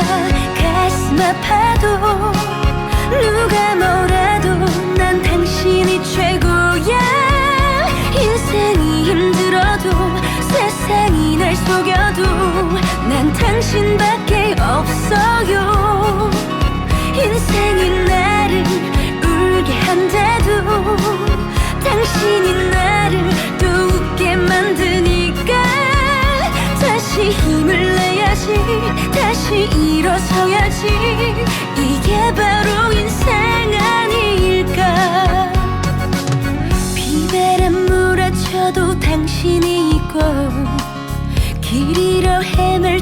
가슴 아파도 누가 뭐라도 난 당신이 최고야. 인생이 힘들어도 세상이 날 속여도 난 당신밖에 없어요. 인생이 나를 울게 한데도 당신이 다시 일어서야지. 이게 바로 인생 아닐까. 비바람 몰아쳐도 당신이 있고 길이라 헤맬